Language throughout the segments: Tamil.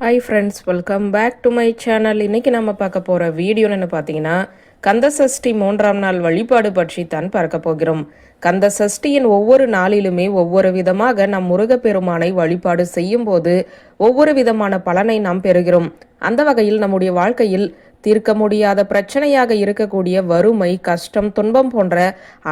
Hi friends welcome back to my channel இன்னைக்கு நம்ம பார்க்க போகிற வீடியோன்னு பார்த்தீங்கன்னா கந்த சஷ்டி மூன்றாம் நாள் வழிபாடு பற்றி தான் பார்க்க போகிறோம். கந்த சஷ்டியின் ஒவ்வொரு நாளிலுமே ஒவ்வொரு விதமாக நம் முருகப்பெருமானை வழிபாடு செய்யும் போது ஒவ்வொரு விதமான பலனை நாம் பெறுகிறோம். அந்த வகையில் நம்முடைய வாழ்க்கையில் தீர்க்க முடியாத பிரச்சனையாக இருக்கக்கூடிய வறுமை கஷ்டம் துன்பம் போன்ற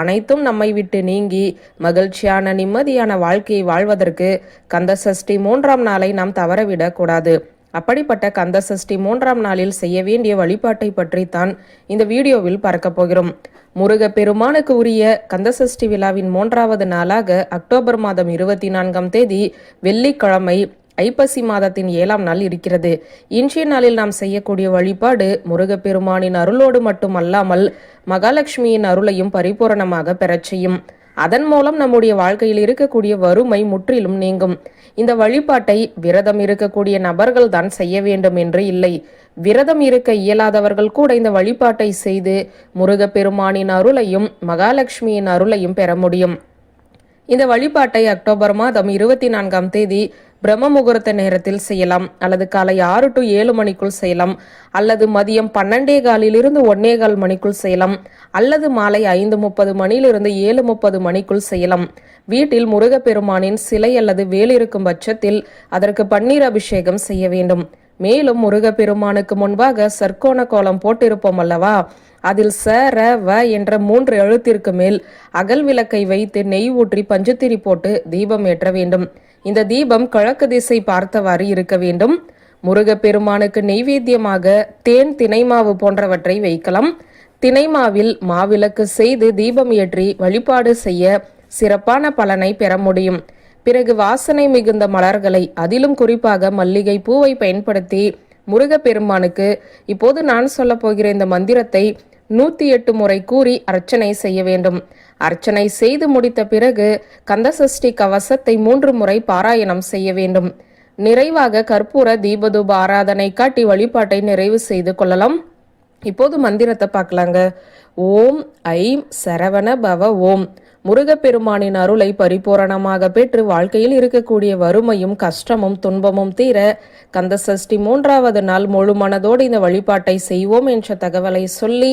அனைத்தும் நம்மை விட்டு நீங்கி மகிழ்ச்சியான நிம்மதியான வாழ்க்கையை வாழ்வதற்கு கந்த சஷ்டி மூன்றாம் நாளை நாம் தவறவிடக்கூடாது அப்படிப்பட்ட கந்த சஷ்டி மூன்றாம் நாளில் செய்ய வேண்டிய வழிபாட்டை பற்றித்தான் இந்த வீடியோவில் பார்க்க போகிறோம். முருக பெருமானுக்கு உரிய கந்தசஷ்டி விழாவின் மூன்றாவது நாளாக அக்டோபர் மாதம் இருபத்தி நான்காம் தேதி வெள்ளிக்கிழமை ஐப்பசி மாதத்தின் ஏழாம் நாள் இருக்கிறது. இன்றைய நாளில் நாம் செய்யக்கூடிய வழிபாடு முருகப்பெருமானின் அருளோடு மட்டுமல்லாமல் மகாலட்சுமியின் அருளையும் பரிபூரணமாக பெறச் செய்யும். அதன் மூலம் நம்முடைய வாழ்க்கையில் இருக்கக்கூடிய வறுமை முற்றிலும் நீங்கும். இந்த வழிபாட்டை விரதம் இருக்கக்கூடிய நபர்கள் தான் செய்ய வேண்டும் என்று இல்லை. விரதம் இருக்க இயலாதவர்கள் கூட இந்த வழிபாட்டை செய்து முருகப்பெருமானின் அருளையும் மகாலட்சுமியின் அருளையும் பெற முடியும். இந்த வழிபாட்டை அக்டோபர் மாதம் இருபத்தி நான்காம் தேதி பிரம்ம முகூர்த்த நேரத்தில் செய்யலாம். அல்லது காலை ஆறு டு ஏழு மணிக்குள் செய்யலாம். அல்லது மதியம் பன்னெண்டே காலிலிருந்து ஒன்னே கால் மணிக்குள் செய்யலாம். அல்லது மாலை ஐந்து முப்பது மணியிலிருந்து ஏழு முப்பது மணிக்குள் செய்யலாம். வீட்டில் முருகப்பெருமானின் சிலை அல்லது வேல் இருக்கும் பட்சத்தில் அதற்கு பன்னீர் அபிஷேகம் செய்ய வேண்டும். மேலும் முருகப்பெருமானுக்கு முன்பாக சர்க்கோண கோலம் போட்டிருப்போம் அல்லவா? அதில் ச ர வ என்ற மூன்று எழுத்திற்கு மேல் அகல் விளக்கை வைத்து நெய் ஊற்றி பஞ்சுத்திரி போட்டு தீபம் ஏற்ற வேண்டும். இந்த தீபம் கிழக்கு திசை பார்த்தவாறு இருக்க வேண்டும். முருகப்பெருமானுக்கு நெய்வேத்தியமாக தேன் தினைமாவு போன்றவற்றை வைக்கலாம். தினைமாவில் மாவிளக்கு செய்து தீபம் ஏற்றி வழிபாடு செய்ய சிறப்பான பலனை பெற முடியும். பிறகு வாசனை மிகுந்த மலர்களை அதிலும் குறிப்பாக மல்லிகை பூவை பயன்படுத்தி முருகப்பெருமானுக்கு இப்போது நான் சொல்ல போகிற இந்த மந்திரத்தை நூத்தி எட்டு முறை கூறி அர்ச்சனை செய்ய வேண்டும். அர்ச்சனை செய்து முடித்த பிறகு கந்தசஷ்டி கவசத்தை மூன்று முறை பாராயணம் செய்ய வேண்டும். நிறைவாக கற்பூர தீபதூப ஆராதனை காட்டி வழிபாட்டை நிறைவு செய்து கொள்ளலாம். இப்போது மந்திரத்தை பார்க்கலாங்க. ஓம் ஐம் சரவண பவ ஓம். முருகப்பெருமானின் அருளை பரிபூரணமாக பெற்று வாழ்க்கையில் இருக்கக்கூடிய வறுமையும் கஷ்டமும் துன்பமும் தீர கந்தசஷ்டி மூன்றாவது நாள் முழு மனதோடு இந்த வழிபாட்டை செய்வோம் என்ற தகவலை சொல்லி